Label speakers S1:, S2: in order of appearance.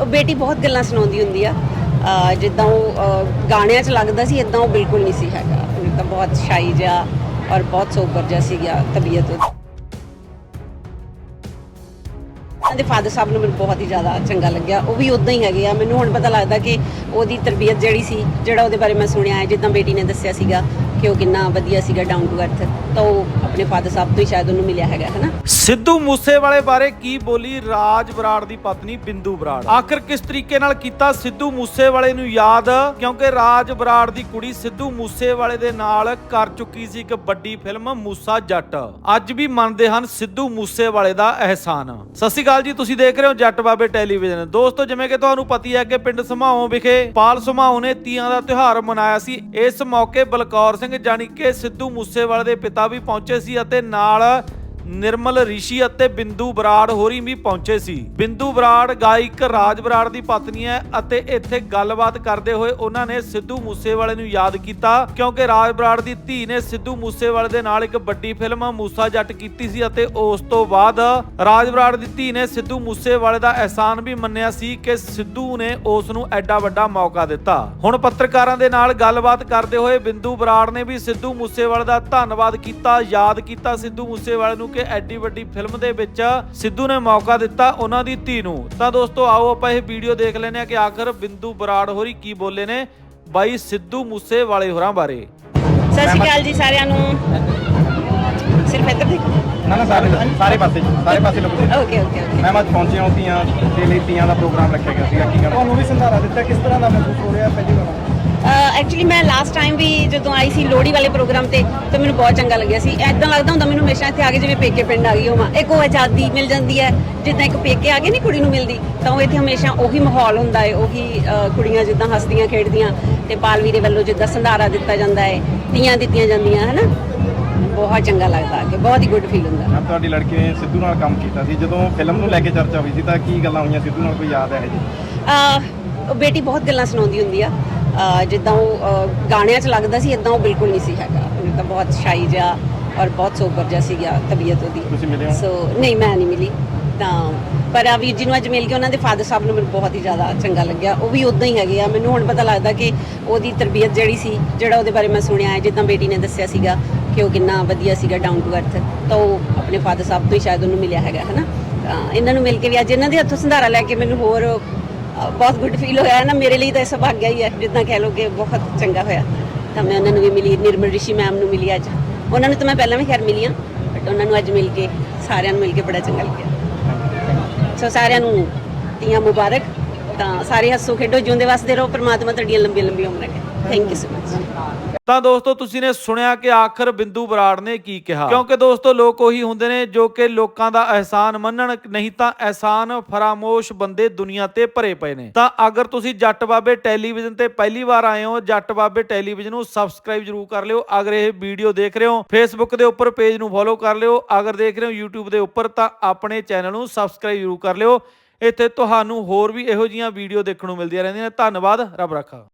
S1: ਉਹ ਬੇਟੀ ਬਹੁਤ ਗੱਲਾਂ ਸੁਣਾਉਂਦੀ ਹੁੰਦੀ ਆ। ਅਹ ਜਿੱਦਾਂ ਉਹ, ਅਹ ਗਾਣਿਆਂ 'ਚ ਲੱਗਦਾ ਸੀ ਇਦਾਂ ਉਹ ਬਿਲਕੁਲ ਨਹੀਂ ਸੀ ਹੈਗਾ। ਉਹ ਤਾਂ ਬਹੁਤ ਸ਼ਾਈ ਜਿਹਾ ਔਰ ਬਹੁਤ ਸੋਬਰ ਜਿਹਾ ਸੀਗਾ ਤਬੀਅਤ। ਉਹਦੀ ਉਹਦੇ ਫਾਦਰ ਸਾਹਿਬ ਨੂੰ ਮੈਨੂੰ ਬਹੁਤ ਹੀ ਜ਼ਿਆਦਾ ਚੰਗਾ ਲੱਗਿਆ। ਉਹ ਵੀ ਉਦਾਂ ਹੀ ਹੈਗੇ ਆ। ਮੈਨੂੰ ਹੁਣ ਪਤਾ ਲੱਗਦਾ ਕਿ ਉਹਦੀ ਤਰਬੀਅਤ ਜਿਹੜੀ ਸੀ, ਜਿਹੜਾ ਉਹਦੇ ਬਾਰੇ ਮੈਂ ਸੁਣਿਆ ਹੈ, ਜਿੱਦਾਂ ਬੇਟੀ ਨੇ ਦੱਸਿਆ ਸੀਗਾ ਕਿ ਉਹ ਕਿੰਨਾ ਵਧੀਆ ਸੀਗਾ ਡਾਊਨ ਟੂ ਅਰਥ ਤਾਂ ਉਹ ਆਪਣੇ ਫਾਦਰ ਸਾਹਿਬ ਤੋਂ ਹੀ ਸ਼ਾਇਦ ਉਹਨੂੰ ਮਿਲਿਆ ਹੈਗਾ, ਹਨਾ?
S2: ਸਿੱਧੂ ਮੂਸੇਵਾਲੇ ਬਾਰੇ ਕੀ ਬੋਲੀ ਰਾਜ ਬਰਾੜ ਦੀ ਪਤਨੀ ਬਿੰਦੂ ਬਰਾੜ? ਆਖਰ ਕਿਸ ਤਰੀਕੇ ਨਾਲ ਕੀਤਾ ਸਿੱਧੂ ਮੂਸੇਵਾਲੇ ਨੂੰ ਯਾਦ? ਕਿਉਂਕਿ ਰਾਜ ਬਰਾੜ ਦੀ ਕੁੜੀ ਸਿੱਧੂ ਮੂਸੇਵਾਲੇ ਦੇ ਨਾਲ ਕਰ ਚੁੱਕੀ ਸੀ ਇੱਕ ਵੱਡੀ ਫਿਲਮ ਮੂਸਾ ਜੱਟ। ਅੱਜ ਵੀ ਮੰਨਦੇ ਹਨ ਸਿੱਧੂ ਮੂਸੇਵਾਲੇ ਦਾ ਅਹਿਸਾਨ। ਸਤਿ ਸ਼੍ਰੀ ਅਕਾਲ ਜੀ, ਤੁਸੀਂ ਦੇਖ ਰਹੇ ਹੋ ਜੱਟ ਬਾਬੇ ਟੈਲੀਵਿਜ਼ਨ। ਦੋਸਤੋ, ਜਿਵੇਂ ਕਿ ਤੁਹਾਨੂੰ ਪਤੀ ਹੈ ਕਿ ਪਿੰਡ ਸਮਾਉ ਵਿਖੇ ਪਾਲ ਸਮਾਉ ਨੇ ਤੀਆਂ ਦਾ ਤਿਉਹਾਰ ਮਨਾਇਆ ਸੀ। ਇਸ ਮੌਕੇ ਬਲਕੌਰ ਸਿੰਘ ਜਾਨੀ ਕਿ ਸਿੱਧੂ ਮੂਸੇਵਾਲੇ ਦੇ ਪਿਤਾ ਵੀ ਪਹੁੰਚੇ ਸੀ ਅਤੇ ਨਾਲ ਨਿਰਮਲ ਰਿਸ਼ੀ ਅਤੇ ਬਿੰਦੂ ਬਰਾੜ ਹੋਰੀ ਵੀ ਪਹੁੰਚੇ ਸੀ। ਬਿੰਦੂ ਬਰਾੜ ਗਾਇਕ ਰਾਜ ਬਰਾੜ ਦੀ ਪਤਨੀ ਹੈ ਅਤੇ ਇੱਥੇ ਗੱਲਬਾਤ ਕਰਦੇ ਹੋਏ ਉਹਨਾਂ ਨੇ ਸਿੱਧੂ ਮੂਸੇਵਾਲੇ ਨੂੰ ਯਾਦ ਕੀਤਾ ਕਿਉਂਕਿ ਰਾਜ ਬਰਾੜ ਦੀ ਧੀ ਨੇ ਸਿੱਧੂ ਮੂਸੇਵਾਲੇ ਦੇ ਨਾਲ ਇੱਕ ਵੱਡੀ ਫਿਲਮ ਮੂਸਾ ਜੱਟ ਕੀਤੀ ਸੀ ਅਤੇ ਉਸ ਤੋਂ ਬਾਅਦ ਰਾਜ ਬਰਾੜ ਦੀ ਧੀ ਨੇ ਸਿੱਧੂ ਮੂਸੇਵਾਲੇ ਦਾ ਅਹਿਸਾਨ ਵੀ ਮੰਨਿਆ ਸੀ ਕਿ ਸਿੱਧੂ ਨੇ ਉਸ ਨੂੰ ਐਡਾ ਵੱਡਾ ਮੌਕਾ ਦਿੱਤਾ। ਹੁਣ ਪੱਤਰਕਾਰਾਂ ਦੇ ਨਾਲ ਗੱਲਬਾਤ ਕਰਦੇ ਹੋਏ ਬਿੰਦੂ ਬਰਾੜ ਨੇ ਵੀ ਸਿੱਧੂ ਮੂਸੇਵਾਲੇ ਦਾ ਧੰਨਵਾਦ ਕੀਤਾ, ਯਾਦ ਕੀਤਾ ਸਿੱਧੂ ਮੂਸੇਵਾਲੇ ਨੂੰ ਕਿ ਐਡੀ ਵੱਡੀ ਫਿਲਮ ਦੇ ਵਿੱਚ ਸਿੱਧੂ ਨੇ ਮੌਕਾ ਦਿੱਤਾ ਉਹਨਾਂ ਦੀ ਧੀ ਨੂੰ। ਤਾਂ ਦੋਸਤੋ, ਆਓ ਆਪਾਂ ਇਹ ਵੀਡੀਓ ਦੇਖ ਲੈਂਦੇ ਆ ਕਿ ਆਖਰ ਬਿੰਦੂ ਬਰਾੜ ਹੋਰੀ ਕੀ ਬੋਲੇ ਨੇ ਬਾਈ ਸਿੱਧੂ ਮੂਸੇਵਾਲੇ ਹੋਰਾਂ ਬਾਰੇ।
S1: ਸਤਿ ਸ਼੍ਰੀ ਅਕਾਲ ਜੀ ਸਾਰਿਆਂ ਨੂੰ। ਸਿਰਫ ਇੱਧਰ ਦੇਖੋ।
S3: ਨਾ ਨਾ ਸਾਰੇ ਸਾਰੇ ਪਾਸੇ ਸਾਰੇ ਪਾਸੇ ਲੋਕ
S1: ਓਕੇ ਓਕੇ ਓਕੇ
S3: ਮੈਂ ਅੱਜ ਪਹੁੰਚਿਆ ਹਾਂ ਤੀਆਂ ਦੇ ਲਈ ਤੀਆਂ ਦਾ ਪ੍ਰੋਗਰਾਮ ਰੱਖਿਆ ਗਿਆ ਸੀਗਾ ਕੀ ਕਰਨਾ ਤੁਹਾਨੂੰ ਵੀ ਸੰਧਾਰਾ ਦਿੱਤਾ ਕਿਸ ਤਰ੍ਹਾਂ ਦਾ ਮਹਿਸੂਸ ਹੋ ਰਿਹਾ ਪਹਿਲੀ ਵਾਰ?
S1: ਐਕਚੁਅਲੀ ਮੈਂ ਲਾਸਟ ਟਾਈਮ ਵੀ ਜਦੋਂ ਆਈ ਸੀ ਲੋਹੜੀ ਵਾਲੇ ਪ੍ਰੋਗਰਾਮ ਤੇ ਤਾਂ ਮੈਨੂੰ ਬਹੁਤ ਚੰਗਾ ਲੱਗਿਆ ਸੀ। ਐਦਾਂ ਲੱਗਦਾ ਹੁੰਦਾ ਮੈਨੂੰ ਹਮੇਸ਼ਾ ਇੱਥੇ ਆ ਕੇ ਜਿਵੇਂ ਪੇਕੇ ਪਿੰਡ ਆ ਗਈ ਹੋਵਾਂ। ਇੱਕ ਉਹ ਆਜ਼ਾਦੀ ਮਿਲ ਜਾਂਦੀ ਹੈ ਜਿੱਦਾਂ ਇੱਕ ਪੇਕੇ ਆ ਕੇ ਨਹੀਂ ਕੁੜੀ ਨੂੰ ਮਿਲਦੀ ਤਾਂ ਉਹ ਇੱਥੇ ਹਮੇਸ਼ਾ ਉਹੀ ਮਾਹੌਲ ਹੁੰਦਾ ਹੈ ਉਹੀ ਕੁੜੀਆਂ ਜਿੱਦਾਂ ਹੱਸਦੀਆਂ ਖੇਡਦੀਆਂ ਤੇ ਪਾਲਵੀਰੇ ਵੱਲੋਂ ਜਿੱਦਾਂ ਸੰਧਾਰਾ ਦਿੱਤਾ ਜਾਂਦਾ ਹੈ ਤੀਆਂ ਦਿੱਤੀਆਂ ਜਾਂਦੀਆਂ ਹਨਾ? ਬਹੁਤ ਚੰਗਾ ਲੱਗਦਾ ਕਿ ਬਹੁਤ ਹੀ ਗੁੱਡ ਫੀਲ ਹੁੰਦਾ।
S3: ਮੈਂ ਤੁਹਾਡੀ ਲੜਕੀ ਨੇ ਸਿੱਧੂ ਨਾਲ ਕੰਮ ਕੀਤਾ ਸੀ। ਜਦੋਂ ਫਿਲਮ ਨੂੰ ਲੈ ਕੇ ਚਰਚਾ ਹੋਈ ਸੀ ਤਾਂ ਕੀ ਗੱਲਾਂ ਹੋਈਆਂ? ਸਿੱਧੂ ਨਾਲ ਕੋਈ ਯਾਦ ਹੈ ਜੀ
S1: ਅਹ ਉਹ ਬੇਟੀ ਬਹੁਤ ਗੱਲਾਂ ਸੁਣਾਉਂਦੀ ਹੁੰਦੀ ਆ। ਅਹ ਜਿੱਦਾਂ ਉਹ ਅਹ ਗਾਣਿਆਂ 'ਚ ਲੱਗਦਾ ਸੀ ਇਦਾਂ ਉਹ ਬਿਲਕੁਲ ਨਹੀਂ ਸੀ ਹੈਗਾ। ਉਹ ਤਾਂ ਬਹੁਤ ਸ਼ਾਈ ਜਿਹਾ ਔਰ ਬਹੁਤ ਸੋਬਰ ਜਿਹਾ ਸੀਗਾ ਤਬੀਅਤ ਉਹਦੀ।
S3: ਤੁਸੀਂ ਮਿਲੇ ਹੋ?
S1: ਸੋ ਨਹੀਂ ਮੈਂ ਨਹੀਂ ਮਿਲੀ। ਤਾਂ ਪਰ ਆ ਵੀਰ ਜੀ ਨੂੰ ਅੱਜ ਮਿਲ ਕੇ ਉਹਨਾਂ ਦੇ ਫਾਦਰ ਸਾਹਿਬ ਨੂੰ ਮੈਨੂੰ ਬਹੁਤ ਹੀ ਜ਼ਿਆਦਾ ਚੰਗਾ ਲੱਗਿਆ। ਉਹ ਵੀ ਉਦਾਂ ਹੀ ਹੈਗੇ ਆ। ਮੈਨੂੰ ਹੁਣ ਪਤਾ ਲੱਗਦਾ ਕਿ ਉਹਦੀ ਤਰਬੀਅਤ ਜਿਹੜੀ ਸੀ ਜਿਹੜਾ ਉਹਦੇ ਬਾਰੇ ਮੈਂ ਸੁਣਿਆ ਹੈ ਜਿੱਦਾਂ ਬੇਟੀ ਨੇ ਦੱਸਿਆ ਸੀਗਾ ਕਿ ਉਹ ਕਿੰਨਾ ਵਧੀਆ ਸੀਗਾ ਡਾਊਨ ਟੂ ਅਰਥ ਤਾਂ ਉਹ ਆਪਣੇ ਫਾਦਰ ਸਾਹਿਬ ਤੋਂ ਹੀ ਸ਼ਾਇਦ ਉਹਨੂੰ ਮਿਲਿਆ ਹੈਗਾ, ਹਨਾ? ਤਾਂ ਇਹਨਾਂ ਨੂੰ ਮਿਲ ਕੇ ਵੀ ਅੱਜ ਇਹਨਾਂ ਦੇ ਹੱਥੋਂ ਸੰਧਾਰਾ ਲੈ ਕੇ ਮੈਨੂੰ ਹੋਰ ਬਹੁਤ ਗੁੱਡ ਫੀਲ ਹੋਇਆ ਹੈ ਨਾ ਮੇਰੇ ਲਈ ਤਾਂ ਇਹ ਸੁਭਾਗਿਆ ਹੀ ਹੈ, ਜਿੱਦਾਂ ਕਹਿ ਲਓ ਕਿ ਬਹੁਤ ਚੰਗਾ ਹੋਇਆ। ਤਾਂ ਮੈਂ ਉਹਨਾਂ ਨੂੰ ਵੀ ਮਿਲੀ, ਨਿਰਮਲ ਰਿਸ਼ੀ ਮੈਮ ਨੂੰ ਮਿਲੀ ਅੱਜ। ਉਹਨਾਂ ਨੂੰ ਤਾਂ ਮੈਂ ਪਹਿਲਾਂ ਵੀ ਖੈਰ ਮਿਲੀ ਹਾਂ ਬਟ ਉਹਨਾਂ ਨੂੰ ਅੱਜ ਮਿਲ ਕੇ, ਸਾਰਿਆਂ ਨੂੰ ਮਿਲ ਕੇ ਬੜਾ ਚੰਗਾ ਲੱਗਿਆ। ਸੋ ਸਾਰਿਆਂ ਨੂੰ ਤੀਆਂ ਮੁਬਾਰਕ। ਤਾਂ ਸਾਰੇ ਹੱਸੋ ਖੇਡੋ, ਜਿਉਂਦੇ ਵਸਦੇ ਰਹੋ, ਪਰਮਾਤਮਾ ਤੁਹਾਡੀਆਂ ਲੰਬੀਆਂ ਲੰਬੀਆਂ ਉਮਰਾਂ ਕਰੇ। ਥੈਂਕ ਯੂ ਸੋ ਮਚ
S2: ਤਾਂ ਦੋਸਤੋ ਤੁਸੀਂ ਨੇ ਸੁਣਿਆ ਕਿ ਆਖਰ ਬਿੰਦੂ ਬਰਾੜ ਨੇ ਕੀ ਕਿਹਾ? ਕਿਉਂਕਿ ਦੋਸਤੋ ਲੋਕ ਉਹੀ ਹੁੰਦੇ ਨੇ ਜੋ ਕਿ ਲੋਕਾਂ ਦਾ ਅਹਿਸਾਨ ਮੰਨਣ, ਨਹੀਂ ਤਾਂ ਅਹਿਸਾਨ ਫਰਾਮੋਸ਼ ਬੰਦੇ ਦੁਨੀਆ ਤੇ ਭਰੇ ਪਏ ਨੇ। ਤਾਂ ਅਗਰ ਤੁਸੀਂ ਜੱਟ ਬਾਬੇ ਟੈਲੀਵਿਜ਼ਨ ਤੇ ਪਹਿਲੀ ਵਾਰ ਆਏ ਹੋ, ਜੱਟ ਬਾਬੇ ਟੈਲੀਵਿਜ਼ਨ ਨੂੰ ਸਬਸਕ੍ਰਾਈਬ ਜਰੂਰ ਕਰ ਲਿਓ। ਅਗਰ ਇਹ ਵੀਡੀਓ ਦੇਖ ਰਹੇ ਹੋ ਫੇਸਬੁੱਕ ਦੇ ਉੱਪਰ ਪੇਜ ਨੂੰ ਫੋਲੋ ਕਰ ਲਿਓ। ਅਗਰ ਦੇਖ ਰਹੇ ਹੋ YouTube ਦੇ ਉੱਪਰ, ਤਾਂ ਆਪਣੇ ਚੈਨਲ ਨੂੰ ਸਬਸਕ੍ਰਾਈਬ ਜਰੂਰ ਕਰ ਲਿਓ। ਇੱਥੇ ਤੁਹਾਨੂੰ ਹੋਰ ਵੀ ਇਹੋ ਜੀਆਂ ਵੀਡੀਓ ਦੇਖਣ ਨੂੰ ਮਿਲਦੀਆਂ ਰਹਿੰਦੀਆਂ ਨੇ। ਧੰਨਵਾਦ, ਰੱਬ ਰੱਖਾ।